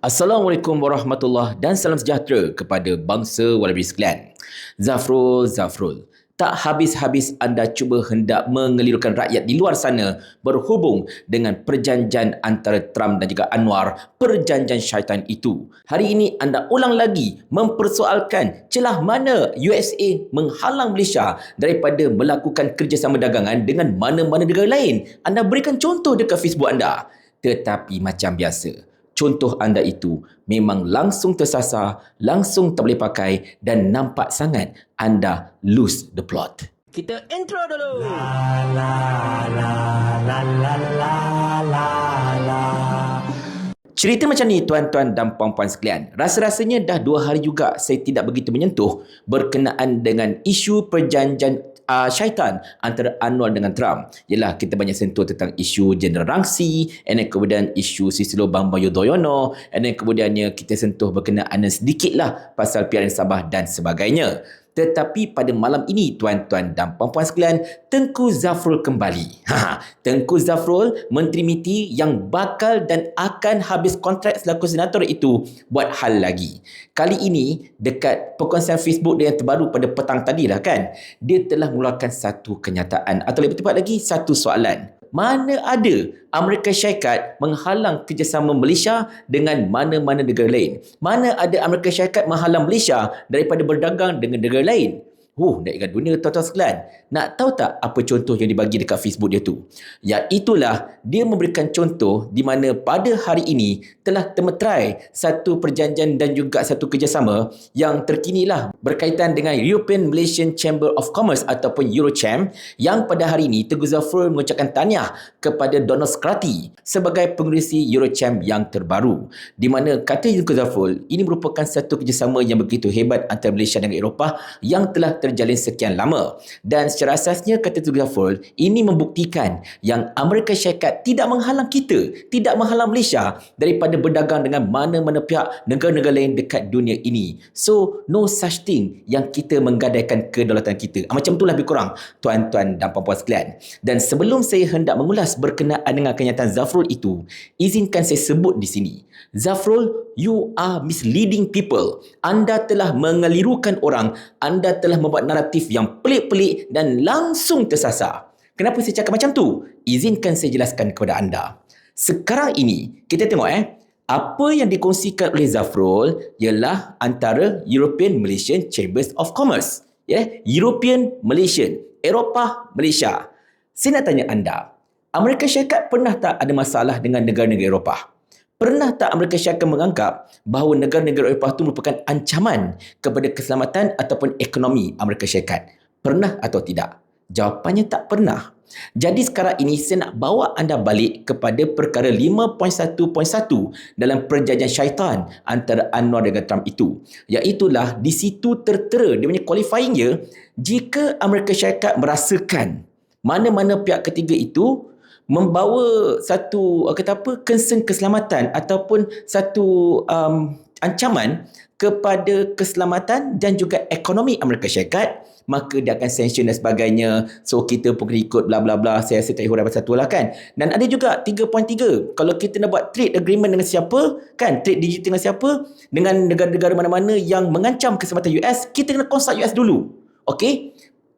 Assalamualaikum warahmatullahi dan salam sejahtera kepada bangsa Walabi sekalian. Zafrul, Zafrul. Tak habis-habis anda cuba hendak mengelirukan rakyat di luar sana berhubung dengan perjanjian antara Trump dan juga Anwar, perjanjian syaitan itu. Hari ini anda ulang lagi mempersoalkan celah mana USA menghalang Malaysia daripada melakukan kerjasama dagangan dengan mana-mana negara lain. Anda berikan contoh dekat Facebook anda. Tetapi macam biasa, contoh anda itu memang langsung tersasar, langsung tak boleh pakai dan nampak sangat anda lose the plot. Kita intro dulu. La la la la la la la la. Cerita macam ni tuan-tuan dan puan-puan sekalian. Rasa-rasanya dah dua hari juga saya tidak begitu menyentuh berkenaan dengan isu perjanjian uh, syaitan antara Anwar dengan Trump. Yalah kita banyak sentuh tentang isu General Rangsi, and then kemudian isu Sisilo Bambang Yudhoyono, and then kemudiannya kita sentuh berkenaan sedikit lah pasal PRN Sabah dan sebagainya. Tetapi pada malam ini, tuan-tuan dan puan-puan sekalian, Tengku Zafrul kembali. Ha, Tengku Zafrul, Menteri MITI yang bakal dan akan habis kontrak selaku senator itu buat hal lagi. Kali ini, dekat perkongsian Facebook dia yang terbaru pada petang tadi lah kan, dia telah mengeluarkan satu kenyataan atau lebih tepat lagi, satu soalan mana ada Amerika Syarikat menghalang kerjasama Malaysia dengan mana-mana negara lain? Mana ada Amerika Syarikat menghalang Malaysia daripada berdagang dengan negara lain? Huh, nak ingat dunia tuan-tuan sekalian. Nak tahu tak apa contoh yang dibagi dekat Facebook dia tu? Iaitulah dia memberikan contoh di mana pada hari ini telah temeterai satu perjanjian dan juga satu kerjasama yang terkini lah berkaitan dengan European Malaysian Chamber of Commerce ataupun Eurocham yang pada hari ini Teguh Zafrul mengucapkan tahniah kepada Donald Scrati sebagai pengurusi Eurocham yang terbaru. Di mana kata Teguh Zafrul, ini merupakan satu kerjasama yang begitu hebat antara Malaysia dan Eropah yang telah ter terjalin sekian lama. Dan secara asasnya kata Tugas ini membuktikan yang Amerika Syarikat tidak menghalang kita, tidak menghalang Malaysia daripada berdagang dengan mana-mana pihak negara-negara lain dekat dunia ini. So, no such thing yang kita menggadaikan kedaulatan kita. Ah, macam itulah lebih kurang tuan-tuan dan puan-puan sekalian. Dan sebelum saya hendak mengulas berkenaan dengan kenyataan Zafrul itu, izinkan saya sebut di sini. Zafrul, you are misleading people. Anda telah mengelirukan orang. Anda telah membuat naratif yang pelik-pelik dan langsung tersasar. Kenapa saya cakap macam tu? Izinkan saya jelaskan kepada anda. Sekarang ini, kita tengok eh. Apa yang dikongsikan oleh Zafrul ialah antara European Malaysian Chambers of Commerce. Yeah? European Malaysian. Eropah Malaysia. Saya nak tanya anda. Amerika Syarikat pernah tak ada masalah dengan negara-negara Eropah? Pernah tak Amerika Syarikat menganggap bahawa negara-negara Eropah itu merupakan ancaman kepada keselamatan ataupun ekonomi Amerika Syarikat? Pernah atau tidak? Jawapannya tak pernah. Jadi sekarang ini saya nak bawa anda balik kepada perkara 5.1.1 dalam perjanjian syaitan antara Anwar dengan Trump itu. Iaitulah di situ tertera dia punya qualifying dia jika Amerika Syarikat merasakan mana-mana pihak ketiga itu membawa satu uh, kata apa concern keselamatan ataupun satu um, ancaman kepada keselamatan dan juga ekonomi Amerika Syarikat maka dia akan sanction dan sebagainya. So kita pun kena ikut bla bla bla. Saya rasa tak huruf satu lah kan? Dan ada juga 3.3 kalau kita nak buat trade agreement dengan siapa kan? Trade digital dengan siapa? Dengan negara-negara mana-mana yang mengancam keselamatan US kita kena consult US dulu. Okay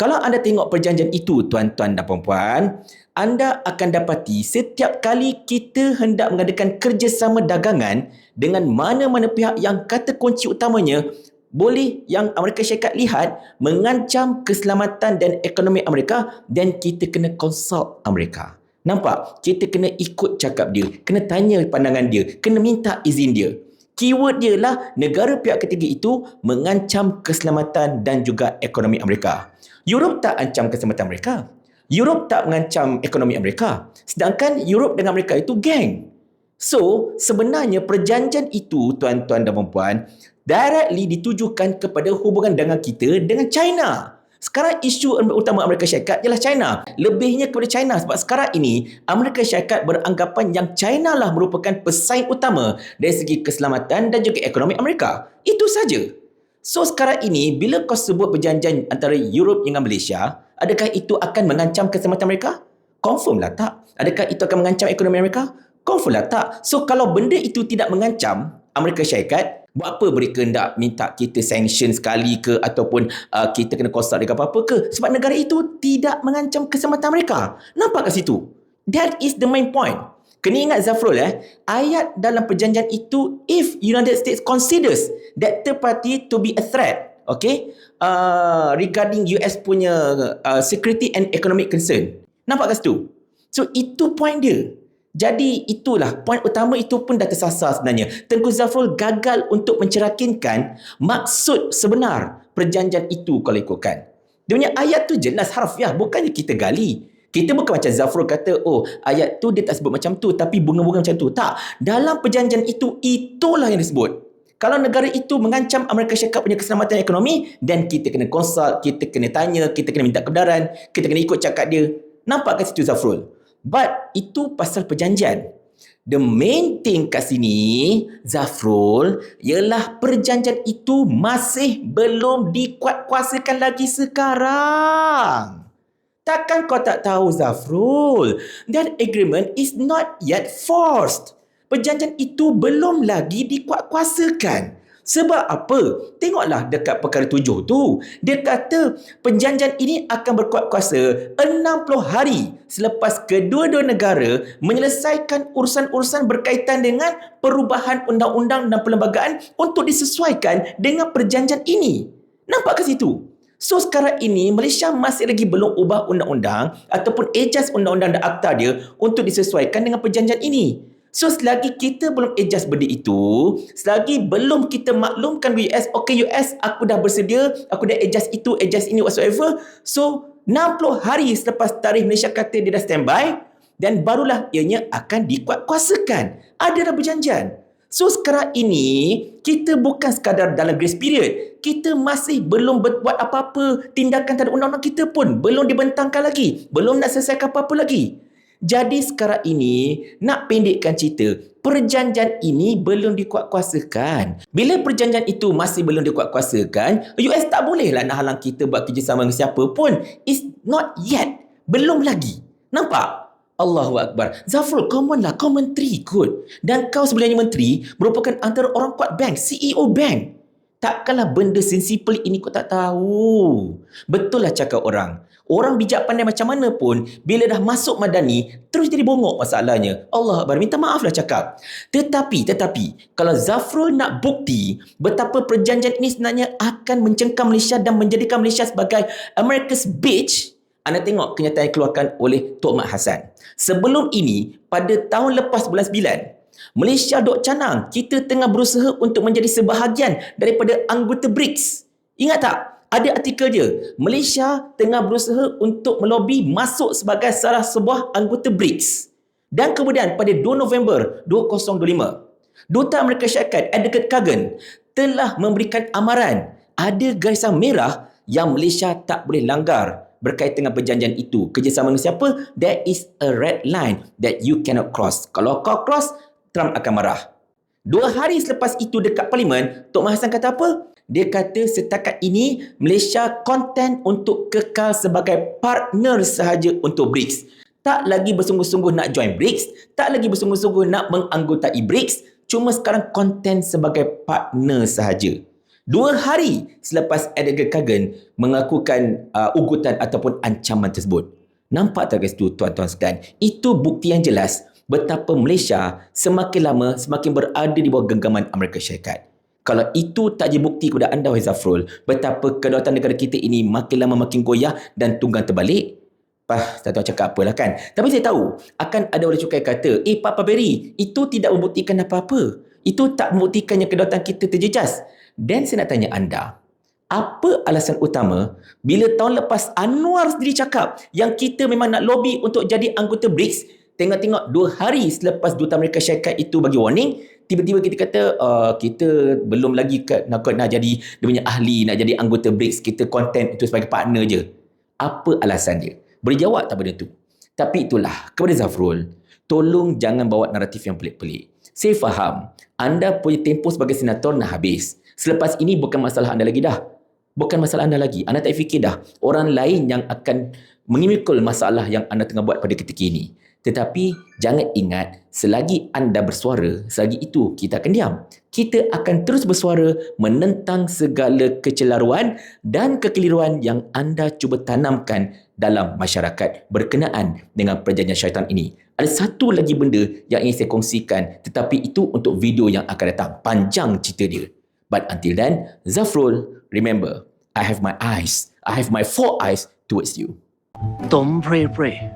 kalau anda tengok perjanjian itu tuan-tuan dan puan-puan anda akan dapati setiap kali kita hendak mengadakan kerjasama dagangan dengan mana-mana pihak yang kata kunci utamanya boleh yang Amerika Syarikat lihat mengancam keselamatan dan ekonomi Amerika dan kita kena consult Amerika. Nampak? Kita kena ikut cakap dia, kena tanya pandangan dia, kena minta izin dia. Keyword dia lah negara pihak ketiga itu mengancam keselamatan dan juga ekonomi Amerika. Europe tak ancam keselamatan Amerika. Europe tak mengancam ekonomi Amerika. Sedangkan Europe dengan Amerika itu geng. So, sebenarnya perjanjian itu, tuan-tuan dan puan-puan, directly ditujukan kepada hubungan dengan kita dengan China. Sekarang isu utama Amerika Syarikat ialah China. Lebihnya kepada China sebab sekarang ini Amerika Syarikat beranggapan yang China lah merupakan pesaing utama dari segi keselamatan dan juga ekonomi Amerika. Itu saja. So sekarang ini bila kau sebut perjanjian antara Europe dengan Malaysia, adakah itu akan mengancam keselamatan mereka? Confirm lah tak. Adakah itu akan mengancam ekonomi mereka? Confirm lah tak. So kalau benda itu tidak mengancam, Amerika Syarikat buat apa mereka nak minta kita sanction sekali ke ataupun uh, kita kena consult dengan apa-apa ke sebab negara itu tidak mengancam keselamatan mereka nampak kat situ that is the main point kena ingat Zafrul eh ayat dalam perjanjian itu if United States considers that third party to be a threat okay uh, regarding US punya uh, security and economic concern nampak kat situ so itu point dia jadi itulah poin utama itu pun dah tersasar sebenarnya. Tengku Zafrul gagal untuk mencerakinkan maksud sebenar perjanjian itu kalau ikutkan. Dia punya ayat tu jelas harfiah, bukannya kita gali. Kita bukan macam Zafrul kata, oh ayat tu dia tak sebut macam tu tapi bunga-bunga macam tu. Tak, dalam perjanjian itu, itulah yang disebut. Kalau negara itu mengancam Amerika Syarikat punya keselamatan ekonomi, dan kita kena consult, kita kena tanya, kita kena minta kebenaran, kita kena ikut cakap dia. Nampak kat situ Zafrul? But itu pasal perjanjian. The main thing kat sini, Zafrul, ialah perjanjian itu masih belum dikuatkuasakan lagi sekarang. Takkan kau tak tahu, Zafrul? That agreement is not yet forced. Perjanjian itu belum lagi dikuatkuasakan. Sebab apa? Tengoklah dekat perkara tujuh tu. Dia kata perjanjian ini akan berkuat kuasa 60 hari selepas kedua-dua negara menyelesaikan urusan-urusan berkaitan dengan perubahan undang-undang dan perlembagaan untuk disesuaikan dengan perjanjian ini. Nampak ke situ? So sekarang ini Malaysia masih lagi belum ubah undang-undang ataupun adjust undang-undang dan akta dia untuk disesuaikan dengan perjanjian ini. So selagi kita belum adjust benda itu, selagi belum kita maklumkan US, okay US aku dah bersedia, aku dah adjust itu, adjust ini whatsoever. So 60 hari selepas tarikh Malaysia kata dia dah standby dan barulah ianya akan dikuatkuasakan. Ada dah berjanjian. So sekarang ini kita bukan sekadar dalam grace period. Kita masih belum buat apa-apa tindakan terhadap undang-undang kita pun. Belum dibentangkan lagi. Belum nak selesaikan apa-apa lagi. Jadi sekarang ini nak pendekkan cerita, perjanjian ini belum dikuatkuasakan. Bila perjanjian itu masih belum dikuatkuasakan, US tak bolehlah nak halang kita buat kerjasama dengan siapa pun. It's not yet. Belum lagi. Nampak? Allahu Akbar. Zafrul, common lah. Kau menteri kot. Dan kau sebenarnya menteri merupakan antara orang kuat bank. CEO bank. Takkanlah benda sensible ini kau tak tahu. Betul lah cakap orang. Orang bijak pandai macam mana pun, bila dah masuk madani, terus jadi bongok masalahnya. Allah Akbar, minta maaf lah cakap. Tetapi, tetapi, kalau Zafrul nak bukti betapa perjanjian ini sebenarnya akan mencengkam Malaysia dan menjadikan Malaysia sebagai America's Beach, anda tengok kenyataan yang dikeluarkan oleh Tok Mat Hassan. Sebelum ini, pada tahun lepas bulan 9, Malaysia dok canang, kita tengah berusaha untuk menjadi sebahagian daripada anggota BRICS. Ingat tak? Ada artikel dia. Malaysia tengah berusaha untuk melobi masuk sebagai salah sebuah anggota BRICS. Dan kemudian pada 2 November 2025, Duta Amerika Syarikat Edgar Kagan telah memberikan amaran ada garisan merah yang Malaysia tak boleh langgar berkaitan dengan perjanjian itu. Kerjasama dengan siapa? That is a red line that you cannot cross. Kalau kau cross, Trump akan marah. Dua hari selepas itu dekat parlimen, Tok Mahathir kata apa? Dia kata setakat ini Malaysia konten untuk kekal sebagai partner sahaja untuk BRICS. Tak lagi bersungguh-sungguh nak join BRICS, tak lagi bersungguh-sungguh nak menganggotai BRICS, cuma sekarang konten sebagai partner sahaja. Dua hari selepas Edgar Kagan mengakukan uh, ugutan ataupun ancaman tersebut. Nampak tak guys tu tuan-tuan sekalian? Itu bukti yang jelas betapa Malaysia semakin lama semakin berada di bawah genggaman Amerika Syarikat. Kalau itu tak jadi bukti kepada anda, Wahid Zafrul, betapa kedaulatan negara kita ini makin lama makin goyah dan tunggang terbalik, Pah, tak tahu cakap apalah kan. Tapi saya tahu, akan ada orang cukai kata, eh Papa Berry, itu tidak membuktikan apa-apa. Itu tak membuktikannya kedaulatan kita terjejas. Dan saya nak tanya anda, apa alasan utama bila tahun lepas Anwar sendiri cakap yang kita memang nak lobby untuk jadi anggota BRICS, Tengok-tengok dua hari selepas Duta Amerika Syarikat itu bagi warning, tiba-tiba kita kata uh, kita belum lagi ke, nak, nak jadi dia punya ahli, nak jadi anggota BRICS, kita content itu sebagai partner je. Apa alasan dia? Boleh jawab tak benda tu? Tapi itulah, kepada Zafrul, tolong jangan bawa naratif yang pelik-pelik. Saya faham, anda punya tempoh sebagai senator nak habis. Selepas ini bukan masalah anda lagi dah. Bukan masalah anda lagi. Anda tak fikir dah orang lain yang akan mengimikul masalah yang anda tengah buat pada ketika ini. Tetapi jangan ingat, selagi anda bersuara, selagi itu kita akan diam. Kita akan terus bersuara menentang segala kecelaruan dan kekeliruan yang anda cuba tanamkan dalam masyarakat berkenaan dengan perjanjian syaitan ini. Ada satu lagi benda yang ingin saya kongsikan tetapi itu untuk video yang akan datang. Panjang cerita dia. But until then, Zafrul, remember, I have my eyes. I have my four eyes towards you. Don't pray, pray.